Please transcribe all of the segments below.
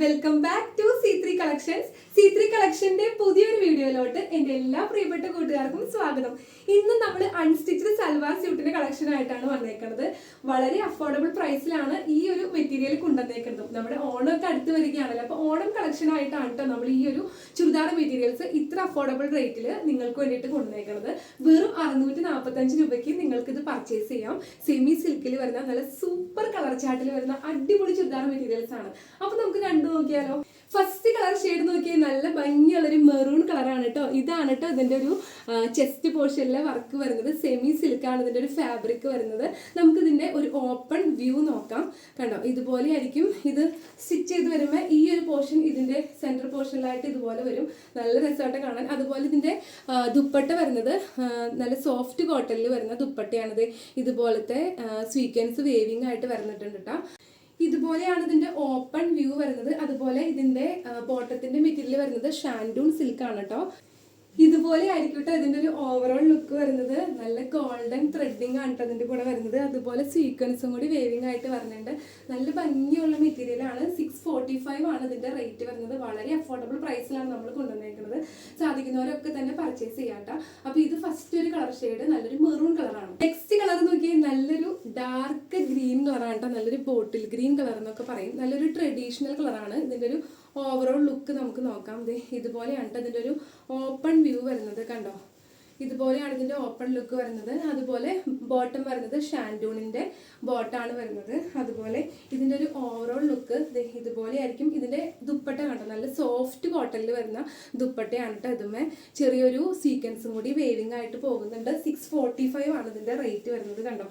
Welcome back to C three collections C three കളക്ഷന്റെ പുതിയൊരു വീഡിയോയിലോട്ട് എന്റെ എല്ലാ പ്രിയപ്പെട്ട കൂട്ടുകാർക്കും സ്വാഗതം. ഇന്ന് നമ്മൾ അൺസ്റ്റിച്ച്ഡ് സൽവാർ സ്യൂട്ടിന്റെ കളക്ഷൻ ആയിട്ടാണ് വന്നേക്കുന്നത് വളരെ അഫോർഡബിൾ പ്രൈസിലാണ് ഈ ഒരു മെറ്റീരിയൽ കൊണ്ടുവന്നേക്കുന്നത്. നമ്മുടെ ഓണമൊക്കെ അടുത്ത് വരികയാണല്ലോ അപ്പോൾ ഓണം കളക്ഷൻ ആയിട്ടാണ് കേട്ടോ നമ്മൾ ഈ ഒരു ചുരിദാർ മെറ്റീരിയൽസ് ഇത്ര അഫോർഡബിൾ റേറ്റിൽ നിങ്ങൾക്ക് വേണ്ടിയിട്ട് കൊണ്ടുവന്നേക്കുന്നത് വെറും അറുന്നൂറ്റി നാൽപ്പത്തഞ്ച് രൂപയ്ക്ക് നിങ്ങൾക്ക് ഇത് പർച്ചേസ് ചെയ്യാം. സെമി സിൽക്കിൽ വരുന്ന നല്ല സൂപ്പർ കളർ ചാട്ടിൽ വരുന്ന അടിപൊളി ചുരിദാർ മെറ്റീരിയൽസ് ആണ്. അപ്പോൾ നമുക്ക് കണ്ടു നോക്കിയാലോ? ഫസ്റ്റ് കളർ ഷെയ്ഡ് നോക്കിയാൽ നല്ല ഭംഗിയുള്ളൊരു മെറൂൺ കളറാണ് കേട്ടോ ഇതാണ് കേട്ടോ ഇതിന്റെ ഒരു ചെസ്റ്റ് പോർഷനിലെ വർക്ക് വരുന്നത്. സെമി സിൽക്കാണ് ഇതിന്റെ ഒരു ഫാബ്രിക് വരുന്നത്. നമുക്ക് ഇതിന്റെ ഒരു ഓപ്പൺ വ്യൂ നോക്കാം. കണ്ടോ? ഇതുപോലെ ആയിരിക്കും. ഇത് സ്റ്റിച്ച് ചെയ്ത് വരുമ്പോൾ ഈ ഒരു പോർഷൻ ഇതിന്റെ സെന്റർ പോർഷനിലായിട്ട് ഇതുപോലെ വരും. നല്ല രസമായിട്ട് കാണാൻ. അതുപോലെ ഇതിന്റെ ദുപ്പട്ട വരുന്നത് നല്ല സോഫ്റ്റ് കോട്ടണിൽ വരുന്ന ദുപ്പട്ടയാണിത്. ഇതുപോലത്തെ സ്വീക്വൻസ് വേവിംഗ് ആയിട്ട് വരുന്നിട്ടുണ്ട് കേട്ടോ ഇതുപോലെയാണ് ഇതിന്റെ ഓപ്പൺ വ്യൂ വരുന്നത്. അതുപോലെ ഇതിന്റെ ബോട്ടത്തിന്റെ മെറ്റീരിയൽ വരുന്നത് ഷാൻഡൂൺ സിൽക്ക് ആണ് കേട്ടോ ഇതുപോലെ ആയിരിക്കും കേട്ടോ ഇതിന്റെ ഒരു ഓവറോൾ ലുക്ക് വരുന്നത്. നല്ല ഗോൾഡൻ ത്രെഡിങ് ആണ് ഇതിന്റെ കൂടെ വരുന്നത്. അതുപോലെ സീക്വൻസും കൂടി വേവിങ് ആയിട്ട് വരുന്നുണ്ട്. നല്ല ഭംഗിയുള്ള മെറ്റീരിയൽ ആണ്. സിക്സ് ഫോർട്ടി ഫൈവ് ആണ് ഇതിന്റെ റേറ്റ് വരുന്നത്. വളരെ അഫോർഡബിൾ പ്രൈസിലാണ് നമ്മൾ കൊണ്ടുവന്നേക്കുന്നത്. സാധിക്കുന്നവരൊക്കെ തന്നെ പർച്ചേസ് ചെയ്യാട്ടോ കേട്ടോ അപ്പൊ ഇത് ഫസ്റ്റ് ഒരു കളർ ഷെയ്ഡ് നല്ലൊരു മെറൂൺ കളറാണ് നെക്സ്റ്റ് കളർ നോക്കിയാൽ നല്ലൊരു ഡാർക്ക് ഗ്രീൻ കളറാണ് കേട്ടോ നല്ലൊരു ബോട്ടിൽ ഗ്രീൻ കളർ എന്നൊക്കെ പറയും. നല്ലൊരു ട്രഡീഷണൽ കളറാണ് ഇതിന്റെ ഒരു ഓവറോൾ ലുക്ക് നമുക്ക് നോക്കാം. ഇതുപോലെയാണ് കേട്ടോ ഇതിന്റെ ഒരു ഓപ്പൺ വ്യൂ വരുന്നത് കണ്ടോ? ഇതുപോലെയാണ് ഇതിന്റെ ഓപ്പൺ ലുക്ക് വരുന്നത്. അതുപോലെ ബോട്ടം വരുന്നത് ഷാൻഡൂണിന്റെ ബോട്ടാണ് വരുന്നത്. അതുപോലെ ഇതിന്റെ ഒരു ഓവറോൾ ലുക്ക് ഇതുപോലെ ആയിരിക്കും ഇതിന്റെ ദുപ്പട്ട കണ്ടോ? നല്ല സോഫ്റ്റ് കോട്ടണിൽ വരുന്ന ദുപ്പട്ടയാണ് കേട്ടോ ഇതുമേ. ചെറിയൊരു സീക്വൻസും കൂടി വേവിങ് ആയിട്ട് പോകുന്നുണ്ട്. സിക്സ് ഫോർട്ടി ഫൈവ് ആണ് ഇതിന്റെ റേറ്റ് വരുന്നത് കണ്ടോ?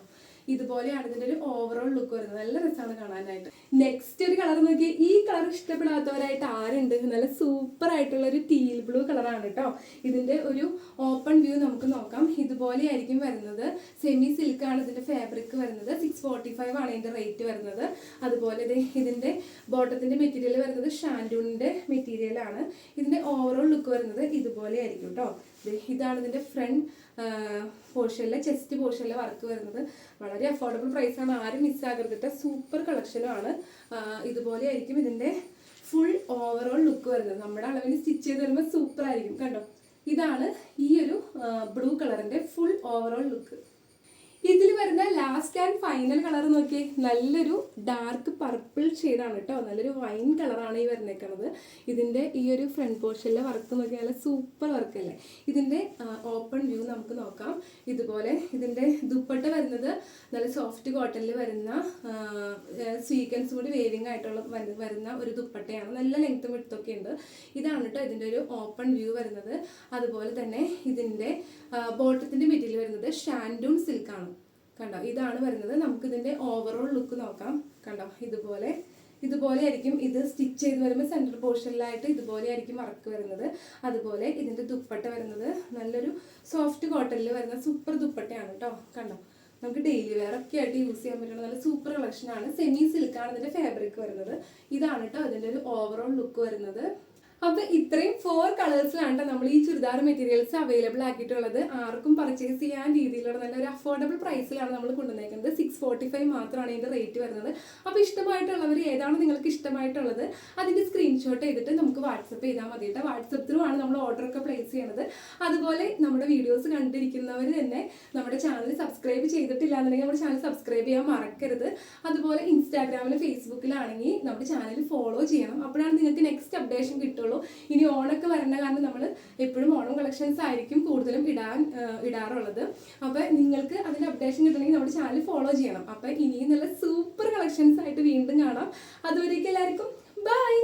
ഇതുപോലെയാണ് ഇതിന്റെ ഒരു ഓവറോൾ ലുക്ക് വരുന്നത്. നല്ല രസമാണ് കാണാനായിട്ട്. നെക്സ്റ്റ് ഒരു കളർ നോക്കി ഈ കളർ ഇഷ്ടപ്പെടാത്തവരായിട്ട് ആരുണ്ട്? നല്ല സൂപ്പർ ആയിട്ടുള്ള ഒരു ടീൽ ബ്ലൂ കളറാണ് കേട്ടോ ഇതിന്റെ ഒരു ഓപ്പൺ വ്യൂ നമുക്ക് നോക്കാം. ഇതുപോലെ ആയിരിക്കും വരുന്നത്. സെമി സിൽക്ക് ആണ് ഇതിന്റെ ഫാബ്രിക് വരുന്നത്. സിക്സ് ഫോർട്ടി ഫൈവ് ആണ് ഇതിന്റെ റേറ്റ് വരുന്നത്. അതുപോലെ ഇതിന്റെ ബോട്ടത്തിന്റെ മെറ്റീരിയൽ വരുന്നത് ഷാൻഡൂണിന്റെ മെറ്റീരിയൽ ആണ്. ഇതിന്റെ ഓവറോൾ ലുക്ക് വരുന്നത് ഇതുപോലെ ആയിരിക്കും കേട്ടോ ഇതാണ് ഇതിന്റെ ഫ്രണ്ട് പോർഷനിലെ ചെസ്റ്റ് പോർഷനിലെ വർക്ക് വരുന്നത്. വളരെ അഫോർഡബിൾ പ്രൈസ് ആണ്. ആരും മിസ്സാകരുതിട്ട് സൂപ്പർ കളക്ഷനുമാണ് ഇതുപോലെ ആയിരിക്കും ഇതിന്റെ ഫുൾ ഓവറോൾ ലുക്ക് വരുന്നത്. നമ്മുടെ അളവിന് സ്റ്റിച്ച് ചെയ്ത് വരുമ്പോൾ സൂപ്പർ ആയിരിക്കും. കണ്ടോ? ഇതാണ് ഈ ഒരു ബ്ലൂ കളറിന്റെ ഫുൾ ഓവറോൾ ലുക്ക് ഇതിൽ വരുന്ന ലാസ്റ്റ് ആൻഡ് ഫൈനൽ കളർ നോക്കിയേ നല്ലൊരു ഡാർക്ക് പർപ്പിൾ ഷെയ്ഡാണ് കേട്ടോ നല്ലൊരു വൈൻ കളറാണ് ഈ വരുന്നേക്കുന്നത് ഇതിന്റെ ഈ ഒരു ഫ്രണ്ട് പോർഷനിലെ വർക്ക് നോക്കിയാൽ സൂപ്പർ വർക്ക് അല്ലേ? ഇതിന്റെ ഓപ്പൺ വ്യൂ നമുക്ക് നോക്കാം. ഇതുപോലെ ഇതിന്റെ ദുപ്പട്ട വരുന്നത് നല്ല സോഫ്റ്റ് കോട്ടണിൽ വരുന്ന സ്വീക്കൻസ് കൂടി വേവിംഗ് ആയിട്ടുള്ള വരുന്ന ഒരു ദുപ്പട്ടയാണ്. നല്ല ലെങ്ത്തും വിടുത്തൊക്കെ ഉണ്ട്. ഇതാണ് കേട്ടോ ഇതിന്റെ ഒരു ഓപ്പൺ വ്യൂ വരുന്നത്. അതുപോലെ തന്നെ ഇതിന്റെ ബോട്ടത്തിന്റെ മെറ്റീരിയൽ വരുന്നത് ഷാൻഡൂൺ സിൽക്കാണ് കണ്ടോ? ഇതാണ് വരുന്നത്. നമുക്ക് ഇതിന്റെ ഓവറോൾ ലുക്ക് നോക്കാം. കണ്ടോ? ഇതുപോലെ ഇതുപോലെ ആയിരിക്കും ഇത് സ്റ്റിച്ച് ചെയ്ത് വരുമ്പോൾ സെന്റർ പോർഷനിലായിട്ട് ഇതുപോലെ ആയിരിക്കും വർക്ക് വരുന്നത്. അതുപോലെ ഇതിന്റെ ദുപ്പട്ട വരുന്നത് നല്ലൊരു സോഫ്റ്റ് കോട്ടണിൽ വരുന്ന സൂപ്പർ ദുപ്പട്ടയാണ് കേട്ടോ കണ്ടോ? നമുക്ക് ഡെയിലി വെയർ ഒക്കെ ആയിട്ട് യൂസ് ചെയ്യാൻ പറ്റുന്ന നല്ല സൂപ്പർ കളക്ഷനാണ് സെമി സിൽക്കാണ് ഇതിന്റെ ഫാബ്രിക് വരുന്നത്. ഇതാണ് കേട്ടോ ഇതിന്റെ ഒരു ഓവറോൾ ലുക്ക് വരുന്നത്. അപ്പൊ ഇത്രയും ഫോർ കളേഴ്സിലാണ് നമ്മൾ ഈ ചുരിദാർ മെറ്റീരിയൽസ് അവൈലബിൾ ആക്കിയിട്ടുള്ളത്. ആർക്കും പർച്ചേസ് ചെയ്യാൻ രീതിയിലുള്ള നല്ല ഒരു അഫോർഡബിൾ പ്രൈസിലാണ് നമ്മൾ കൊണ്ടുവന്നേക്കുന്നത്. സിക്സ് ഫോർട്ടി ഫൈവ് മാത്രമാണ് ഇതിന്റെ റേറ്റ് വരുന്നത്. അപ്പൊ ഇഷ്ടമായിട്ടുള്ളവർ ഏതാണ് നിങ്ങൾക്ക് ഇഷ്ടമായിട്ടുള്ളത് അതിന്റെ സ്ക്രീൻഷോട്ട് ചെയ്തിട്ട് നമുക്ക് വാട്സപ്പ് ചെയ്താൽ മതി കേട്ടോ വാട്സപ്പ് ത്രൂ ആണ് നമ്മൾ ഓർഡർ ഒക്കെ പ്ലേസ് ചെയ്യുന്നത് അതുപോലെ നമ്മുടെ വീഡിയോസ് കണ്ടിരിക്കുന്നവർ തന്നെ നമ്മുടെ ചാനൽ സബ്സ്ക്രൈബ് ചെയ്തിട്ടില്ല എന്നുണ്ടെങ്കിൽ നമ്മുടെ ചാനൽ സബ്സ്ക്രൈബ് ചെയ്യാൻ മറക്കരുത്. അതുപോലെ ഇൻസ്റ്റാഗ്രാമിൽ ഫേസ്ബുക്കിലാണെങ്കിൽ നമ്മുടെ ചാനൽ ഫോളോ ചെയ്യണം. അപ്പോഴാണ് നിങ്ങൾക്ക് നെക്സ്റ്റ് അപ്ഡേഷൻ കിട്ടുള്ളൂ. ഇനി ഓണൊക്കെ വരേണ്ട കാരണം നമ്മൾ എപ്പോഴും ഓണം കളക്ഷൻസ് ആയിരിക്കും കൂടുതലും ഇടാൻ ഇടാറുള്ളത്. അപ്പൊ നിങ്ങൾക്ക് അതിന്റെ അപ്ഡേഷൻ കിട്ടണമെങ്കിൽ നമ്മുടെ ചാനൽ ഫോളോ ചെയ്യണം. അപ്പൊ ഇനിയും നല്ല സൂപ്പർ കളക്ഷൻസ് ആയിട്ട് വീണ്ടും കാണാം. അതുവരേക്കും എല്ലാവർക്കും ബൈ